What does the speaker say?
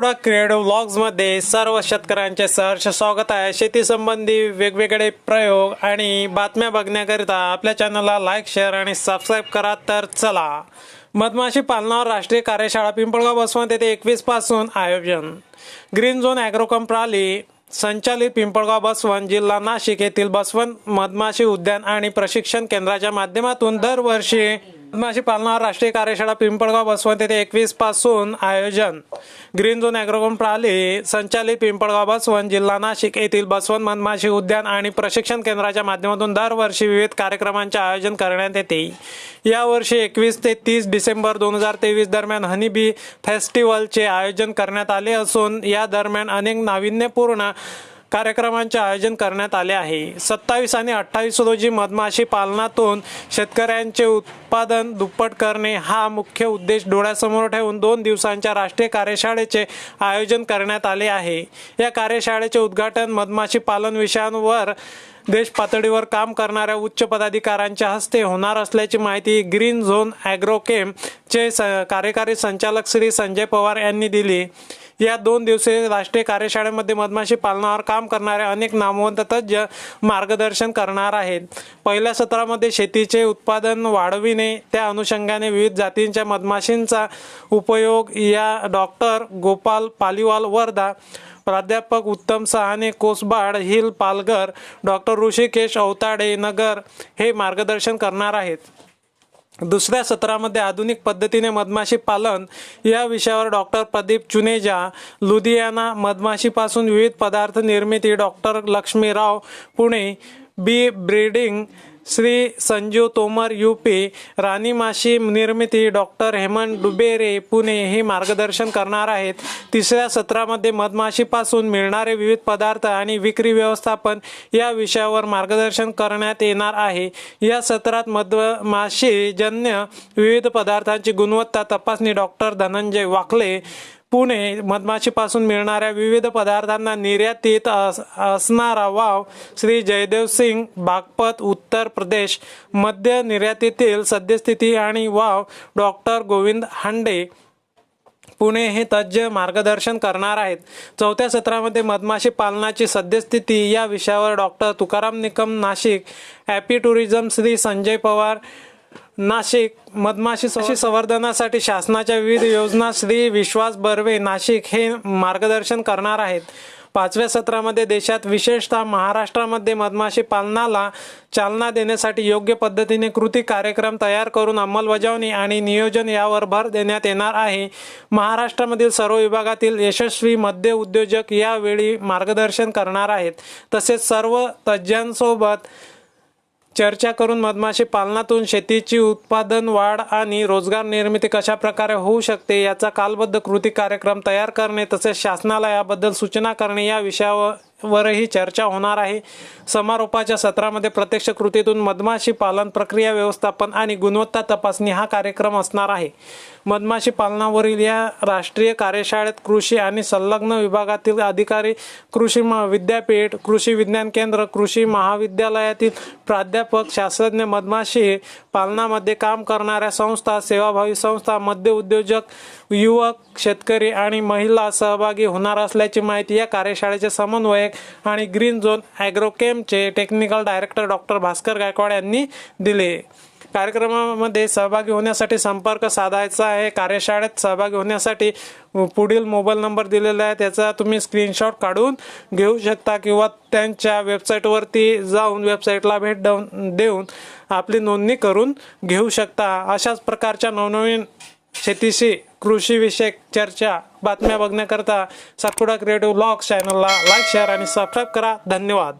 Creative व्लॉग्समध्ये सर्व शेतकऱ्यांचे सहर्ष स्वागत आहे. शेती संबंधी वेगवेगळे प्रयोग आणि बातम्या बघण्याकरिता आपल्या चॅनलला लाईक शेअर आणि सबस्क्राईब करा तर चला. मधमाशी पालनावर राष्ट्रीय कार्यशाळा पिंपळगाव बसवंत येथे एकवीसपासून आयोजन. ग्रीन झोन ॲग्रोकम प्राली संचालित पिंपळगाव बसवंत जिल्हा नाशिक येथील बसवंत मधमाशी उद्यान आणि प्रशिक्षण केंद्राच्या माध्यमातून दरवर्षी मधमाशी पालनावर राष्ट्रीय कार्यशाळा पिंपळगाव बसवंत येथे एकवीसपासून आयोजन. ग्रीन झोन ॲग्रोकम प्रणाली संचालित पिंपळगाव बसवंत जिल्हा नाशिक येथील बसवंत मधमाशी उद्यान आणि प्रशिक्षण केंद्राच्या माध्यमातून दरवर्षी विविध कार्यक्रमांचे आयोजन करण्यात येते. यावर्षी एकवीस ते तीस डिसेंबर दोन हजार तेवीस दरम्यान हनीबी फेस्टिवलचे आयोजन करण्यात आले असून या दरम्यान अनेक नाविन्यपूर्ण कार्यक्रमांचे आयोजन करण्यात आले आहे. सत्तावीस आणि अठ्ठावीस रोजी मधमाशी पालनातून शेतकऱ्यांचे उत्पादन दुप्पट करणे हा मुख्य उद्देश डोळ्यासमोर ठेवून दोन दिवसांच्या राष्ट्रीय कार्यशाळेचे आयोजन करण्यात आले आहे. या कार्यशाळेचे उद्घाटन मधमाशी पालन विषयांवर देश पातळीवर काम करणाऱ्या उच्च पदाधिकाऱ्यांच्या हस्ते होणार असल्याची माहिती ग्रीन झोन ॲग्रोकेमचे स कार्यकारी संचालक श्री संजय पवार यांनी दिली. या दोन दिवसीय राष्ट्रीय कार्यशाळेमध्ये मधमाशी पालनावर काम करणारे अनेक नामवंत तज्ज्ञ मार्गदर्शन करणार आहेत. पहिल्या सत्रामध्ये शेतीचे उत्पादन वाढविणे त्या अनुषंगाने विविध जातींच्या मधमाशींचा उपयोग या डॉक्टर गोपाल पालिवाल वर्धा प्राध्यापक उत्तम सहाने कोसबाड हिल पालघर डॉक्टर ऋषिकेश अवताडे नगर हे मार्गदर्शन करणार आहेत. दुसऱ्या सत्रामध्ये आधुनिक पद्धतीने मधमाशी पालन या विषयावर डॉक्टर प्रदीप चुनेजा लुधियाना मधमाशीपासून विविध पदार्थ निर्मिती doctor Laxmirao Pune bee breeding Shri Sanjeev Tomar UP राणी माशी निर्मिती डॉक्टर हेमंत डुबेरे पुणे हे मार्गदर्शन करणार आहेत. तिसऱ्या सत्रामध्ये मधमाशीपासून मिळणारे विविध पदार्थ आणि विक्री व्यवस्थापन या विषयावर मार्गदर्शन करण्यात येणार आहे. या सत्रात मधमाशीजन्य विविध पदार्थांची गुणवत्ता तपासणी डॉक्टर धनंजय वाकले पुणे मधमाशीपासून मिळणाऱ्या विविध पदार्थांना निर्यातीत अस- असणारा वाव श्री जयदेव सिंग बागपत उत्तर प्रदेश मध्य निर्यातीतील सद्यस्थिती आणि वाव डॉक्टर गोविंद हांडे पुणे हे तज्ज्ञ मार्गदर्शन करणार आहेत. चौथ्या सत्रामध्ये मधमाशी पालनाची सद्यस्थिती या विषयावर doctor Tukaram Nikam Nashik apitourism Shri Sanjay Pawar Nashik मधमाशी सव- संवर्धनासाठी शासनाच्या विविध योजना श्री विश्वास बर्वे नाशिक हे मार्गदर्शन करणार आहेत. पाचव्या सत्रामध्ये देशात विशेषतः महाराष्ट्रामध्ये मधमाशी पालनाला चालना देण्यासाठी योग्य पद्धतीने कृती कार्यक्रम तयार करून अंमलबजावणी आणि नियोजन यावर भर देण्यात येणार आहे. महाराष्ट्रामधील सर्व विभागातील यशस्वी मध्य उद्योजक यावेळी मार्गदर्शन करणार आहेत. तसेच सर्व तज्ज्ञांसोबत चर्चा करून मधमाशी पालनातून शेतीची उत्पादन वाढ आणि रोजगार निर्मिती कशा प्रकारे होऊ शकते याचा कालबद्ध कृती कार्यक्रम तयार करणे तसेच शासनाला याबद्दल सूचना करणे या विषयावर वरही चर्चा होणार आहे. समारोपाच्या सत्रामध्ये प्रत्यक्ष कृतीतून मधमाशी पालन प्रक्रिया व्यवस्थापन आणि गुणवत्ता तपासणी हा कार्यक्रम असणार आहे. मधमाशी पालनावरील या राष्ट्रीय कार्यशाळेत कृषी आणि संलग्न विभागातील अधिकारी कृषी महा- विद्यापीठ कृषी विज्ञान केंद्र कृषी महाविद्यालयातील प्राध्यापक शास्त्रज्ञ मधमाशी पालनामध्ये काम करणाऱ्या संस्था सेवाभावी संस्था मध्य उद्योजक युवक शेतकरी आणि महिला सहभागी होणार असल्याची माहिती या कार्यशाळेचे समन्वयक आणि green zone ॲग्रोकेमचे technical director doctor Bhaskar Gaikwad यांनी दिले. कार्यक्रमामध्ये सहभागी होण्यासाठी संपर्क साधायचा आहे. कार्यशाळेत सहभागी होण्यासाठी पुढील मोबाईल नंबर दिलेला आहे. त्याचा तुम्ही स्क्रीनशॉट काढून घेऊ शकता किंवा त्यांच्या वेबसाईटवरती जाऊन वेबसाईटला भेट देऊन देऊन आपली नोंदणी करून घेऊ शकता. अशाच प्रकारच्या नवनवीन शेतीशी कृषीविषयक चर्चा बातम्या बघण्याकरता सातपुडा क्रिएटिव्ह ब्लॉग चॅनलला लाईक शेअर आणि सबस्क्राईब करा. धन्यवाद.